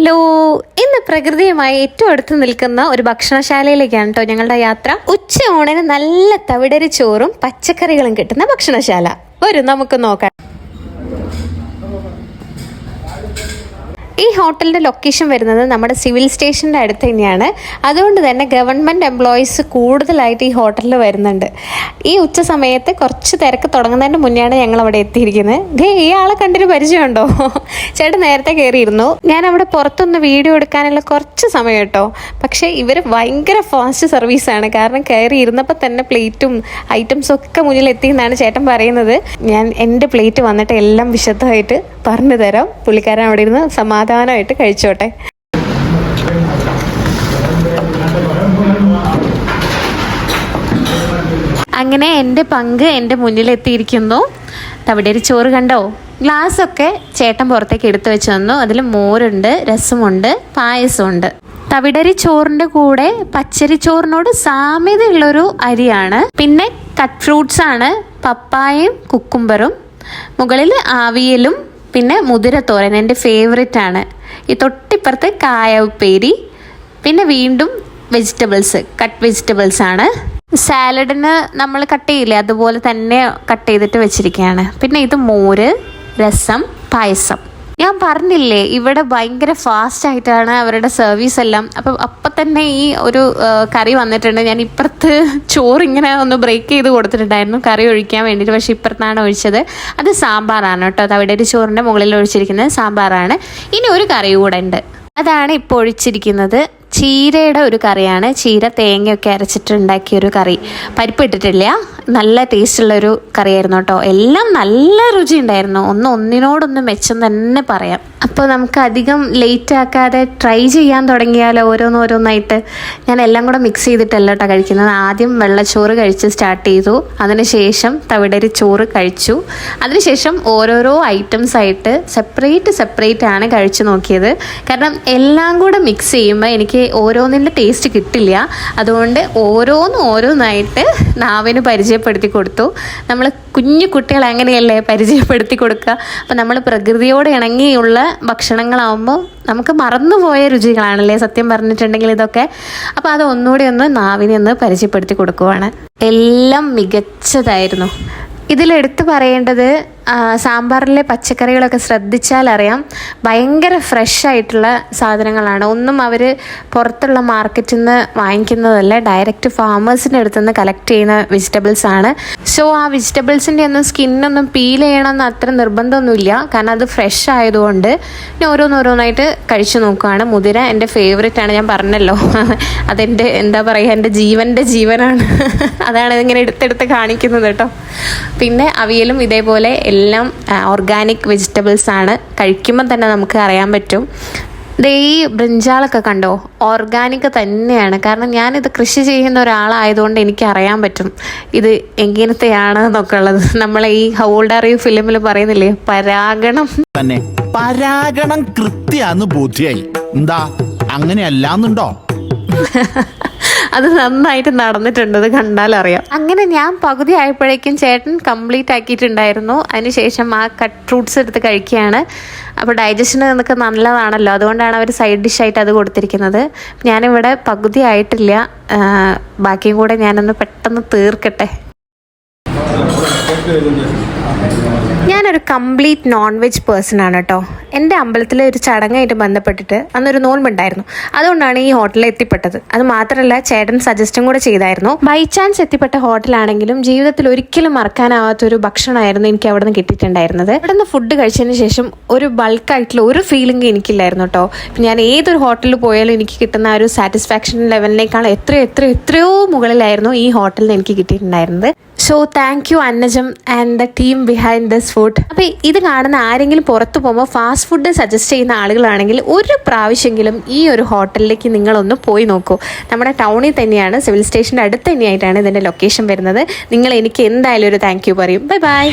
Hello. ഇന്ന് പ്രകൃതിയുമായി ഏറ്റവും അടുത്ത് നിൽക്കുന്ന ഒരു ഭക്ഷണശാലയിലേക്കാണ് കേട്ടോ ഞങ്ങളുടെ യാത്ര. ഉച്ച ഓണിന് നല്ല തവിടരി ചോറും പച്ചക്കറികളും കിട്ടുന്ന ഭക്ഷണശാല. വരും നമുക്ക് നോക്കാം ഈ ഹോട്ടലിന്റെ ലൊക്കേഷൻ വരുന്നത് നമ്മുടെ സിവിൽ സ്റ്റേഷന്റെ അടുത്ത് തന്നെയാണ്. അതുകൊണ്ട് തന്നെ ഗവൺമെന്റ് എംപ്ലോയീസ് കൂടുതലായിട്ട് ഈ ഹോട്ടലിൽ വരുന്നുണ്ട്. ഈ ഉച്ച സമയത്ത് കുറച്ച് തിരക്ക് തുടങ്ങുന്നതിന് മുന്നെയാണ് ഞങ്ങൾ അവിടെ എത്തിയിരിക്കുന്നത്. ദേ ഈ ആളെ കണ്ടൊരു പരിചയമുണ്ടോ? ചേട്ടൻ നേരത്തെ കയറിയിരുന്നു. ഞാൻ അവിടെ പുറത്തൊന്ന് വീഡിയോ എടുക്കാനുള്ള കുറച്ച് സമയം കേട്ടോ. പക്ഷേ ഇവർ ഭയങ്കര ഫാസ്റ്റ് സർവീസാണ് കാരണം കയറി ഇരുന്നപ്പോൾ തന്നെ പ്ലേറ്റും ഐറ്റംസും ഒക്കെ മുന്നിൽ എത്തിയെന്നാണ് ചേട്ടൻ പറയുന്നത്. ഞാൻ എന്റെ പ്ലേറ്റ് വന്നിട്ട് എല്ലാം വിശദമായിട്ട് പറഞ്ഞു തരാം പുള്ളിക്കാരൻ അവിടെ ഇരുന്ന് സമാധാനമായിട്ട് കഴിച്ചോട്ടെ. അങ്ങനെ എന്റെ പങ്ക് എന്റെ മുന്നിലെത്തിയിരിക്കുന്നു. തവിടേരി ചോറ് കണ്ടോ? ഗ്ലാസ്സൊക്കെ ചേട്ടൻ പുറത്തേക്ക് എടുത്തു വെച്ച് തന്നു. അതിൽ മോരുണ്ട് രസമുണ്ട് പായസമുണ്ട്. തവിടരി ചോറിന്റെ കൂടെ പച്ചരി ചോറിനോട് സാമ്യതയുള്ളൊരു അരിയാണ്. പിന്നെ കട്ട് ഫ്രൂട്ട്സ് ആണ് പപ്പായയും കുക്കുംബറും. മുകളിൽ ആവിയലും പിന്നെ മുതിരത്തോരൻ എന്റെ ഫേവറേറ്റ് ആണ്. ഈ തൊട്ടിപ്പുറത്ത് കായ ഉപ്പേരി പിന്നെ വീണ്ടും വെജിറ്റബിൾസ് കട്ട് വെജിറ്റബിൾസ് ആണ്. സാലഡിന് നമ്മൾ കട്ട് ചെയ്യില്ലേ? അതുപോലെ തന്നെ കട്ട് ചെയ്തിട്ട് വെച്ചിരിക്കുകയാണ്. പിന്നെ ഇത് മോര് രസം പായസം. ഞാൻ പറഞ്ഞില്ലേ ഇവിടെ ഭയങ്കര ഫാസ്റ്റ് ആയിട്ടാണ് അവരുടെ സർവീസ് എല്ലാം. അപ്പം അപ്പം തന്നെ ഈ ഒരു കറി വന്നിട്ടുണ്ട്. ഞാൻ ഇപ്പുറത്ത് ചോറ് ഇങ്ങനെ ഒന്ന് ബ്രേക്ക് ചെയ്ത് കൊടുത്തിട്ടുണ്ടായിരുന്നു. കറി ഒഴിക്കാൻ വേണ്ടിയിട്ട്. പക്ഷേ ഇപ്പുറത്താണ് ഒഴിച്ചത്. അത് സാമ്പാറാണ് കേട്ടോ. അവിടെ ഒരു ചോറിന്റെ മുകളിൽ ഒഴിച്ചിരിക്കുന്നത് സാമ്പാറാണ്. ഇനി ഒരു കറി കൂടെ ഉണ്ട്. അതാണ് ഇപ്പോൾ ഒഴിച്ചിരിക്കുന്നത്. ചീരയുടെ ഒരു കറിയാണ്. ചീര തേങ്ങയൊക്കെ അരച്ചിട്ട് ഉണ്ടാക്കിയ ഒരു കറി. പരിപ്പ് ഇട്ടിട്ടില്ല. നല്ല ടേസ്റ്റുള്ളൊരു കറിയായിരുന്നു കേട്ടോ. എല്ലാം നല്ല രുചി ഉണ്ടായിരുന്നു ഒന്ന് ഒന്നിനോടൊന്ന് മെച്ചം തന്നെ പറയാം. അപ്പോൾ നമുക്ക് അധികം ലേറ്റ് ആക്കാതെ ട്രൈ ചെയ്യാൻ തുടങ്ങിയാലോ ഓരോന്നോരോന്നായിട്ട്. ഞാൻ എല്ലാം കൂടെ മിക്സ് ചെയ്തിട്ടല്ല കേട്ടോ കഴിക്കുന്നത്. ആദ്യം വെള്ളച്ചോറ് കഴിച്ച് സ്റ്റാർട്ട് ചെയ്തു. അതിനുശേഷം തവിടരി ചോറ് കഴിച്ചു. അതിനുശേഷം ഓരോരോ ഐറ്റംസ് ആയിട്ട് സെപ്പറേറ്റ് സെപ്പറേറ്റ് ആണ് കഴിച്ചു നോക്കിയത്. കാരണം എല്ലാം കൂടെ മിക്സ് ചെയ്യുമ്പോൾ എനിക്ക് ഓരോന്നിന്റെ ടേസ്റ്റ് കിട്ടില്ല. അതുകൊണ്ട് ഓരോന്ന് ഓരോന്നായിട്ട് നാവിന് പരിചയപ്പെടുത്തി കൊടുത്തു. നമ്മൾ കുഞ്ഞു കുട്ടികൾ അങ്ങനെയല്ലേ പരിചയപ്പെടുത്തി കൊടുക്കുക അപ്പം നമ്മൾ പ്രകൃതിയോട് ഇണങ്ങിയുള്ള ഭക്ഷണങ്ങളാവുമ്പോൾ നമുക്ക് മറന്നുപോയ രുചികളാണല്ലേ സത്യം പറഞ്ഞിട്ടുണ്ടെങ്കിൽ ഇതൊക്കെ. അപ്പോൾ അത് ഒന്നുകൂടി ഒന്ന് നാവിനെ ഒന്ന് പരിചയപ്പെടുത്തി കൊടുക്കുവാണ്. എല്ലാം മികച്ചതായിരുന്നു. ഇതിലെടുത്ത് പറയേണ്ടത് സാമ്പാറിലെ പച്ചക്കറികളൊക്കെ ശ്രദ്ധിച്ചാൽ അറിയാം ഭയങ്കര ഫ്രഷ് ആയിട്ടുള്ള സാധനങ്ങളാണ്. ഒന്നും അവർ പുറത്തുള്ള മാർക്കറ്റിൽ നിന്ന് വാങ്ങിക്കുന്നതല്ല ഡയറക്റ്റ് ഫാമേഴ്സിന്റെ അടുത്ത് നിന്ന് കളക്ട് ചെയ്യുന്ന വെജിറ്റബിൾസ് ആണ്. സോ ആ വെജിറ്റബിൾസിന്റെ ഒന്നും സ്കിന്നൊന്നും പീൽ ചെയ്യണമെന്ന് അത്ര നിർബന്ധമൊന്നുമില്ല. കാരണം അത് ഫ്രഷ് ആയതുകൊണ്ട് ഞാൻ ഓരോന്നോരോന്നായിട്ട് കഴിച്ചു നോക്കുകയാണ് മുതിര എന്റെ ഫേവറേറ്റ് ആണ്. ഞാൻ പറഞ്ഞല്ലോ. അതെന്റെ എന്താ പറയുക എന്റെ ജീവന്റെ ജീവനാണ്. അതാണ് ഇതിങ്ങനെ എടുത്തെടുത്ത് കാണിക്കുന്നത് കേട്ടോ. പിന്നെ അവിയലും ഇതേപോലെ ഓർഗാനിക് വെജിറ്റബിൾസ് ആണ്. കഴിക്കുമ്പോൾ തന്നെ നമുക്ക് അറിയാൻ പറ്റും. ദേ ഈ ബ്രിഞ്ചാളൊക്കെ കണ്ടോ? ഓർഗാനിക് തന്നെയാണ്. കാരണം ഞാനിത് കൃഷി ചെയ്യുന്ന ഒരാളായതുകൊണ്ട് എനിക്ക് അറിയാൻ പറ്റും. ഇത് എങ്ങനത്തെയാണ് എന്നൊക്കെ ഉള്ളത് നമ്മളെ ഈ ഹൗൾഡ് അറിയൂ ഫിലിമിൽ പറയുന്നില്ലേ? പരാഗണം. തന്നെ. പരാഗണം കൃത്യാന്ന് ബോധ്യായി. എന്താ? അങ്ങനെയല്ലാന്നുണ്ടോ? അത് നന്നായിട്ട് നടന്നിട്ടുണ്ട് അത് കണ്ടാൽ അറിയാം അങ്ങനെ ഞാൻ പകുതി ആയപ്പോഴേക്കും ചേട്ടൻ കംപ്ലീറ്റ് ആക്കിയിട്ടുണ്ടായിരുന്നു. അതിനുശേഷം ആ കട്ട് ഫ്രൂട്ട്സ് എടുത്ത് കഴിക്കുകയാണ്. അപ്പോൾ ഡൈജഷന് നിന്നൊക്കെ നല്ലതാണല്ലോ. അതുകൊണ്ടാണ് അവർ സൈഡ് ഡിഷായിട്ട് അത് കൊടുത്തിരിക്കുന്നത്. ഞാനിവിടെ പകുതി ആയിട്ടില്ല. ബാക്കിയും കൂടെ ഞാനൊന്ന് പെട്ടെന്ന് തീർക്കട്ടെ. ഞാനൊരു കംപ്ലീറ്റ് നോൺ വെജ് പേഴ്സൺ ആണ് കേട്ടോ. എന്റെ അമ്പലത്തിലെ ഒരു ചടങ്ങായിട്ട് ബന്ധപ്പെട്ടിട്ട് അന്നൊരു നോൺമുണ്ടായിരുന്നു അതുകൊണ്ടാണ് ഈ ഹോട്ടലിൽ എത്തിപ്പെട്ടത്. അത് മാത്രമല്ല ചേട്ടൻ സജസ്റ്റും കൂടെ ചെയ്തായിരുന്നു. ബൈ ചാൻസ് എത്തിപ്പെട്ട ഹോട്ടലാണെങ്കിലും ജീവിതത്തിൽ ഒരിക്കലും മറക്കാനാവാത്ത ഒരു ഭക്ഷണമായിരുന്നു എനിക്ക് അവിടെ നിന്ന് കിട്ടിയിട്ടുണ്ടായിരുന്നത്. അവിടെ നിന്ന് ഫുഡ് കഴിച്ചതിന് ശേഷം ഒരു ബൾക്കായിട്ടുള്ള ഒരു ഫീലിംഗ് എനിക്കില്ലായിരുന്നു കേട്ടോ. ഞാൻ ഏതൊരു ഹോട്ടലിൽ പോയാലും എനിക്ക് കിട്ടുന്ന ഒരു സാറ്റിസ്ഫാക്ഷൻ ലെവലിനേക്കാൾ എത്രയോ എത്രയോ എത്രയോ മുകളിലായിരുന്നു ഈ ഹോട്ടലിൽ എനിക്ക് കിട്ടിയിട്ടുണ്ടായിരുന്നത്. സോ താങ്ക് യു അന്നജം and the team behind this food അപ്പോൾ ഇത് കാണുന്ന ആരെങ്കിലും പുറത്തു പോകുമ്പോൾ ഫാസ്റ്റ് ഫുഡ് സജസ്റ്റ് ചെയ്യുന്ന ആളുകളാണെങ്കിൽ ഒരു പ്രാവശ്യമെങ്കിലും ഈ ഒരു ഹോട്ടലിലേക്ക് നിങ്ങളൊന്ന് പോയി നോക്കൂ. നമ്മുടെ ടൗണിൽ തന്നെയാണ് സിവിൽ സ്റ്റേഷന്റെ അടുത്ത് തന്നെയായിട്ടാണ് ഇതിന്റെ ലൊക്കേഷൻ വരുന്നത്. നിങ്ങൾ എനിക്ക് എന്തായാലും ഒരു താങ്ക് യു പറയും. Bye bye